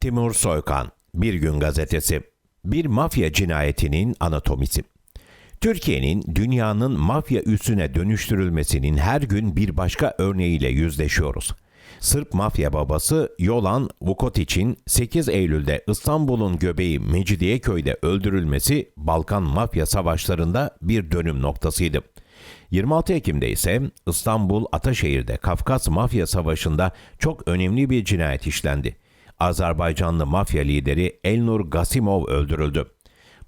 Timur Soykan, Bir Gün Gazetesi. Bir mafya cinayetinin anatomisi. Türkiye'nin dünyanın mafya üssüne dönüştürülmesinin her gün bir başka örneğiyle yüzleşiyoruz. Sırp mafya babası Yolan Vukotic'in 8 Eylül'de İstanbul'un göbeği Mecidiyeköy'de öldürülmesi Balkan mafya savaşlarında bir dönüm noktasıydı. 26 Ekim'de ise İstanbul Ataşehir'de Kafkas Mafya Savaşı'nda çok önemli bir cinayet işlendi. Azerbaycanlı mafya lideri Elnur Gasimov öldürüldü.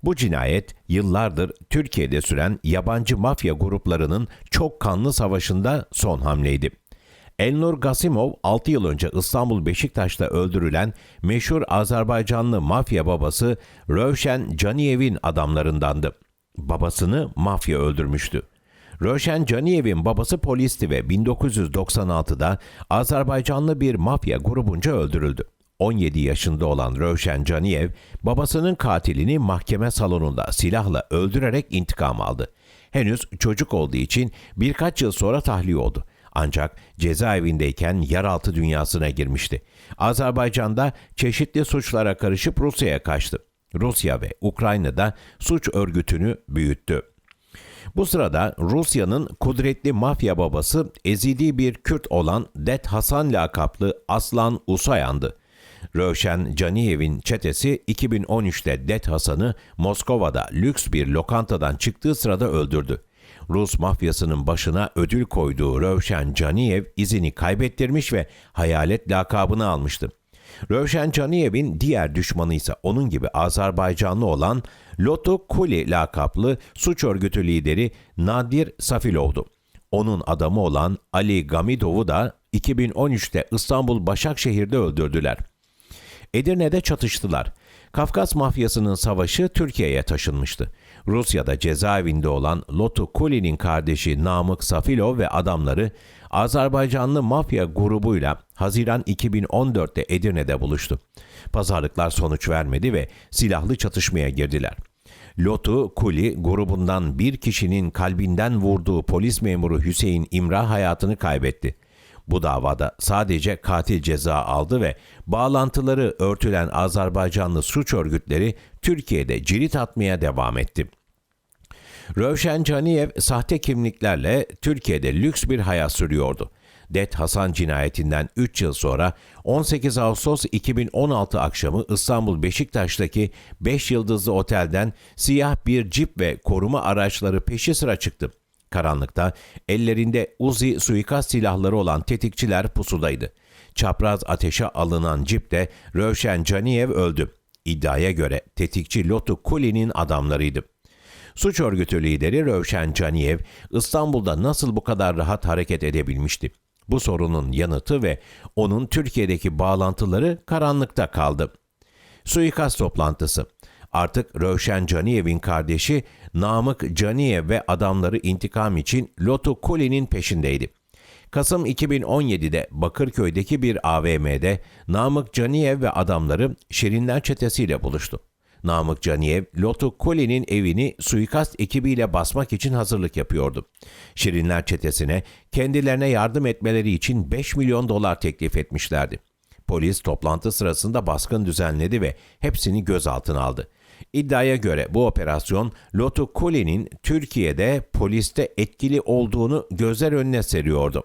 Bu cinayet yıllardır Türkiye'de süren yabancı mafya gruplarının çok kanlı savaşında son hamleydi. Elnur Gasimov 6 yıl önce İstanbul Beşiktaş'ta öldürülen meşhur Azerbaycanlı mafya babası Rövşen Caniyev'in adamlarındandı. Babasını mafya öldürmüştü. Rövşen Caniyev'in babası polisti ve 1996'da Azerbaycanlı bir mafya grubunca öldürüldü. 17 yaşında olan Rövşen Caniyev, babasının katilini mahkeme salonunda silahla öldürerek intikam aldı. Henüz çocuk olduğu için birkaç yıl sonra tahliye oldu. Ancak cezaevindeyken yeraltı dünyasına girmişti. Azerbaycan'da çeşitli suçlara karışıp Rusya'ya kaçtı. Rusya ve Ukrayna'da suç örgütünü büyüttü. Bu sırada Rusya'nın kudretli mafya babası ezidi bir Kürt olan Det Hasan lakaplı Aslan Usayan'dı. Rövşen Caniyev'in çetesi 2013'te Det Hasan'ı Moskova'da lüks bir lokantadan çıktığı sırada öldürdü. Rus mafyasının başına ödül koyduğu Rövşen Caniyev izini kaybettirmiş ve hayalet lakabını almıştı. Rövşen Caniyev'in diğer düşmanı ise onun gibi Azerbaycanlı olan Loto Kuli lakaplı suç örgütü lideri Nadir Safilov'du. Onun adamı olan Ali Gamidov'u da 2013'te İstanbul Başakşehir'de öldürdüler. Edirne'de çatıştılar. Kafkas mafyasının savaşı Türkiye'ye taşınmıştı. Rusya'da cezaevinde olan Lotu Kuli'nin kardeşi Namık Safilov ve adamları Azerbaycanlı mafya grubuyla Haziran 2014'te Edirne'de buluştu. Pazarlıklar sonuç vermedi ve silahlı çatışmaya girdiler. Lotu Kuli grubundan bir kişinin kalbinden vurduğu polis memuru Hüseyin İmrah hayatını kaybetti. Bu davada sadece katil ceza aldı ve bağlantıları örtülen Azerbaycanlı suç örgütleri Türkiye'de cirit atmaya devam etti. Rövşen Caniyev sahte kimliklerle Türkiye'de lüks bir hayat sürüyordu. Det Hasan cinayetinden 3 yıl sonra 18 Ağustos 2016 akşamı İstanbul Beşiktaş'taki 5 yıldızlı otelden siyah bir cip ve koruma araçları peşi sıra çıktı. Karanlıkta ellerinde Uzi suikast silahları olan tetikçiler pusudaydı. Çapraz ateşe alınan cipte Rövşen Caniyev öldü. İddiaya göre tetikçi Lotu Kuli'nin adamlarıydı. Suç örgütü lideri Rövşen Caniyev İstanbul'da nasıl bu kadar rahat hareket edebilmişti? Bu sorunun yanıtı ve onun Türkiye'deki bağlantıları karanlıkta kaldı. Suikast toplantısı Artık Rövşen Caniyev'in kardeşi Namık Caniyev ve adamları intikam için Lotu Kuli'nin peşindeydi. Kasım 2017'de Bakırköy'deki bir AVM'de Namık Caniyev ve adamları Şirinler çetesiyle buluştu. Namık Caniyev, Lotu Kuli'nin evini suikast ekibiyle basmak için hazırlık yapıyordu. Şirinler çetesine kendilerine yardım etmeleri için 5 milyon dolar teklif etmişlerdi. Polis toplantı sırasında baskın düzenledi ve hepsini gözaltına aldı. İddiaya göre bu operasyon Lotu Kuli'nin Türkiye'de poliste etkili olduğunu gözler önüne seriyordu.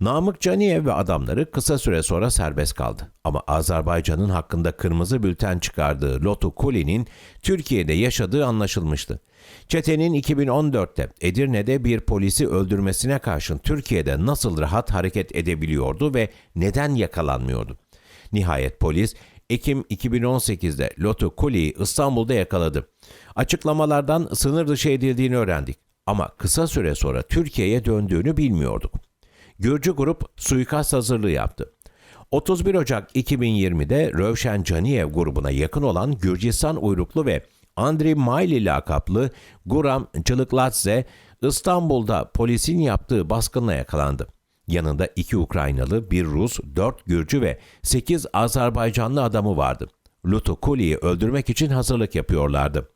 Namık Caniyev ve adamları kısa süre sonra serbest kaldı. Ama Azerbaycan'ın hakkında kırmızı bülten çıkardığı Lotu Kuli'nin Türkiye'de yaşadığı anlaşılmıştı. Çetenin 2014'te Edirne'de bir polisi öldürmesine karşın Türkiye'de nasıl rahat hareket edebiliyordu ve neden yakalanmıyordu? Nihayet polis Ekim 2018'de Lotu Kuli'yi İstanbul'da yakaladı. Açıklamalardan sınır dışı edildiğini öğrendik ama kısa süre sonra Türkiye'ye döndüğünü bilmiyorduk. Gürcü grup suikast hazırlığı yaptı. 31 Ocak 2020'de Rövşen Caniyev grubuna yakın olan Gürcistan uyruklu ve Andriy Mayli lakaplı Guram Cılıkladze İstanbul'da polisin yaptığı baskınla yakalandı. Yanında iki Ukraynalı, bir Rus, dört Gürcü ve sekiz Azerbaycanlı adamı vardı. Lutukuli'yi öldürmek için hazırlık yapıyorlardı.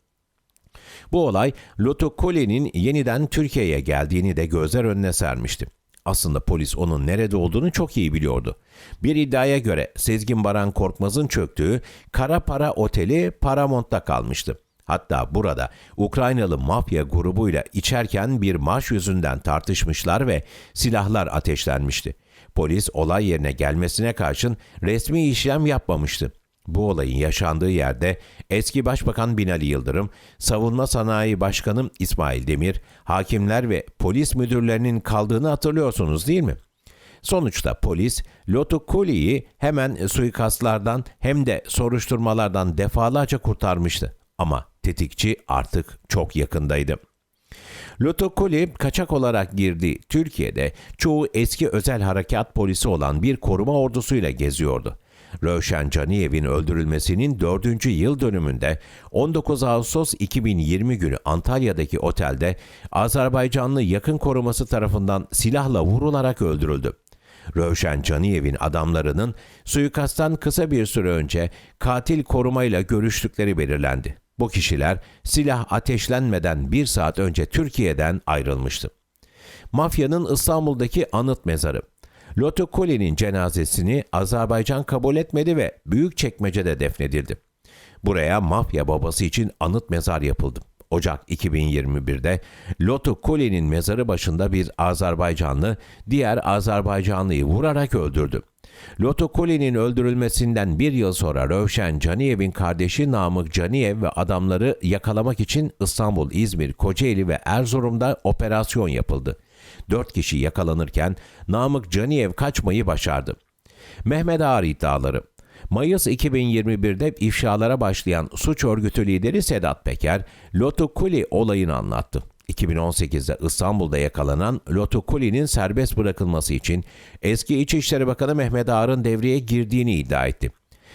Bu olay Lutukuli'nin yeniden Türkiye'ye geldiğini de gözler önüne sermişti. Aslında polis onun nerede olduğunu çok iyi biliyordu. Bir iddiaya göre Sezgin Baran Korkmaz'ın çöktüğü Kara Para Oteli Paramount'ta kalmıştı. Hatta burada Ukraynalı mafya grubuyla içerken bir marş yüzünden tartışmışlar ve silahlar ateşlenmişti. Polis olay yerine gelmesine karşın resmi işlem yapmamıştı. Bu olayın yaşandığı yerde eski Başbakan Binali Yıldırım, Savunma Sanayi Başkanı İsmail Demir, hakimler ve polis müdürlerinin kaldığını hatırlıyorsunuz değil mi? Sonuçta polis Lotu Kuli'yi hemen suikastlardan hem de soruşturmalardan defalarca kurtarmıştı. Ama tetikçi artık çok yakındaydı. Lotokoli kaçak olarak girdi. Türkiye'de çoğu eski özel harekat polisi olan bir koruma ordusuyla geziyordu. Rövşen Caniyev'in öldürülmesinin 4. yıl dönümünde 19 Ağustos 2020 günü Antalya'daki otelde Azerbaycanlı yakın koruması tarafından silahla vurularak öldürüldü. Rövşen Caniyev'in adamlarının suikasttan kısa bir süre önce katil korumayla görüştükleri belirlendi. Bu kişiler silah ateşlenmeden bir saat önce Türkiye'den ayrılmıştı. Mafyanın İstanbul'daki anıt mezarı. Loto Koli'nin cenazesini Azerbaycan kabul etmedi ve Büyükçekmece'de defnedildi. Buraya mafya babası için anıt mezar yapıldı. Ocak 2021'de Loto Koli'nin mezarı başında bir Azerbaycanlı diğer Azerbaycanlıyı vurarak öldürdü. Loto Koli'nin öldürülmesinden bir yıl sonra Rövşen Caniyev'in kardeşi Namık Caniyev ve adamları yakalamak için İstanbul, İzmir, Kocaeli ve Erzurum'da operasyon yapıldı. Dört kişi yakalanırken Namık Caniyev kaçmayı başardı. Mehmet Ağar iddiaları Mayıs 2021'de ifşalara başlayan suç örgütü lideri Sedat Peker, Loto Kuli olayını anlattı. 2018'de İstanbul'da yakalanan Loto Kuli'nin serbest bırakılması için eski İçişleri Bakanı Mehmet Ağar'ın devreye girdiğini iddia etti.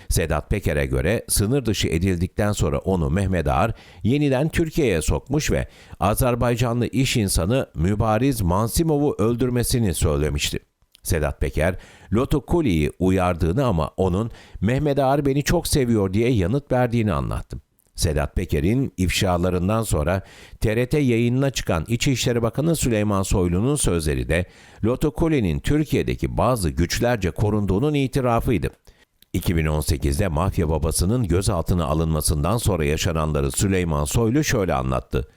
Sedat Peker'e göre sınır dışı edildikten sonra onu Mehmet Ağar yeniden Türkiye'ye sokmuş ve Azerbaycanlı iş insanı Mübariz Mansimov'u öldürmesini söylemişti. Sedat Peker, Loto Kuli'yi uyardığını ama onun Mehmet Ağar beni çok seviyor diye yanıt verdiğini anlattı. Sedat Peker'in ifşalarından sonra TRT yayınına çıkan İçişleri Bakanı Süleyman Soylu'nun sözleri de Loto Kuli'nin Türkiye'deki bazı güçlerce korunduğunun itirafıydı. 2018'de mafya babasının gözaltına alınmasından sonra yaşananları Süleyman Soylu şöyle anlattı.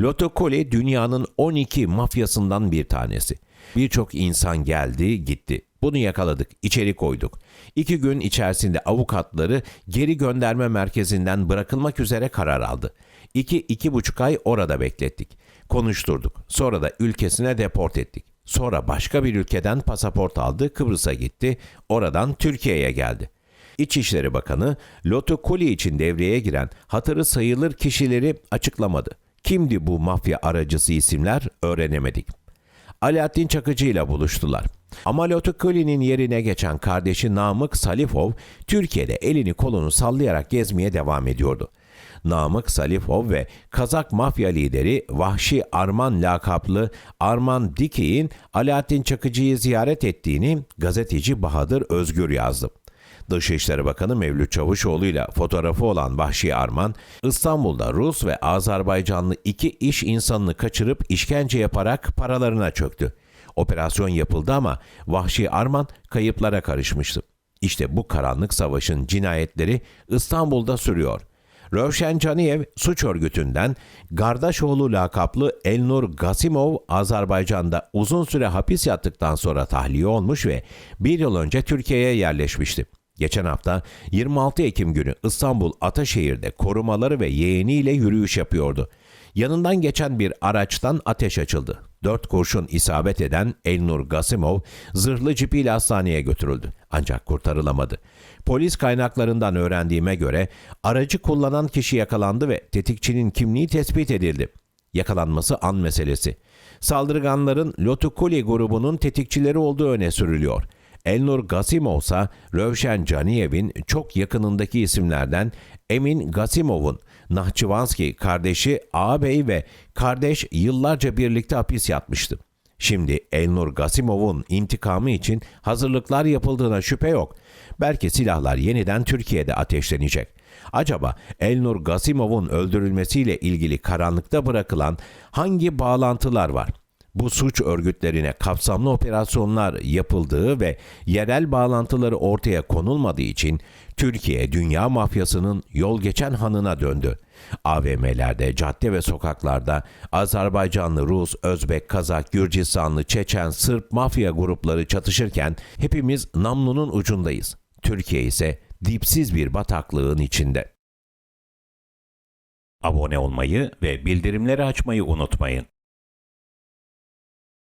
Loto Koli dünyanın 12 mafyasından bir tanesi. Birçok insan geldi gitti. Bunu yakaladık, içeri koyduk. İki gün içerisinde avukatları geri gönderme merkezinden bırakılmak üzere karar aldı. İki, iki buçuk ay orada beklettik. Konuşturduk. Sonra da ülkesine deport ettik. Sonra başka bir ülkeden pasaport aldı, Kıbrıs'a gitti. Oradan Türkiye'ye geldi. İçişleri Bakanı Loto Koli için devreye giren hatırı sayılır kişileri açıklamadı. Kimdi bu mafya aracısı isimler öğrenemedik. Alaaddin Çakıcı ile buluştular. Ama Lotukoli'nin yerine geçen kardeşi Namık Salifov Türkiye'de elini kolunu sallayarak gezmeye devam ediyordu. Namık Salifov ve Kazak mafya lideri Vahşi Arman lakaplı Arman Dikey'in Alaaddin Çakıcı'yı ziyaret ettiğini gazeteci Bahadır Özgür yazdı. Dışişleri Bakanı Mevlüt Çavuşoğlu ile fotoğrafı olan Vahşi Arman, İstanbul'da Rus ve Azerbaycanlı iki iş insanını kaçırıp işkence yaparak paralarına çöktü. Operasyon yapıldı ama Vahşi Arman kayıplara karışmıştı. İşte bu karanlık savaşın cinayetleri İstanbul'da sürüyor. Rövşen Caniyev suç örgütünden Gardaşoğlu lakaplı Elnur Gasimov Azerbaycan'da uzun süre hapis yattıktan sonra tahliye olmuş ve bir yıl önce Türkiye'ye yerleşmişti. Geçen hafta 26 Ekim günü İstanbul Ataşehir'de korumaları ve yeğeniyle yürüyüş yapıyordu. Yanından geçen bir araçtan ateş açıldı. Dört kurşun isabet eden Elnur Gasimov zırhlı cipiyle hastaneye götürüldü. Ancak kurtarılamadı. Polis kaynaklarından öğrendiğime göre aracı kullanan kişi yakalandı ve tetikçinin kimliği tespit edildi. Yakalanması an meselesi. Saldırganların Lotukuli grubunun tetikçileri olduğu öne sürülüyor. Elnur Gasimov ise Rövşen Caniyev'in çok yakınındaki isimlerden Emin Gasimov'un Nahçıvanski kardeşi ağabey ve kardeş yıllarca birlikte hapis yatmıştı. Şimdi Elnur Gasimov'un intikamı için hazırlıklar yapıldığına şüphe yok. Belki silahlar yeniden Türkiye'de ateşlenecek. Acaba Elnur Gasimov'un öldürülmesiyle ilgili karanlıkta bırakılan hangi bağlantılar var? Bu suç örgütlerine kapsamlı operasyonlar yapıldığı ve yerel bağlantıları ortaya konulmadığı için Türkiye dünya mafyasının yol geçen hanına döndü. AVM'lerde, cadde ve sokaklarda Azerbaycanlı, Rus, Özbek, Kazak, Gürcistanlı, Çeçen, Sırp mafya grupları çatışırken hepimiz namlunun ucundayız. Türkiye ise dipsiz bir bataklığın içinde. Abone olmayı ve bildirimleri açmayı unutmayın.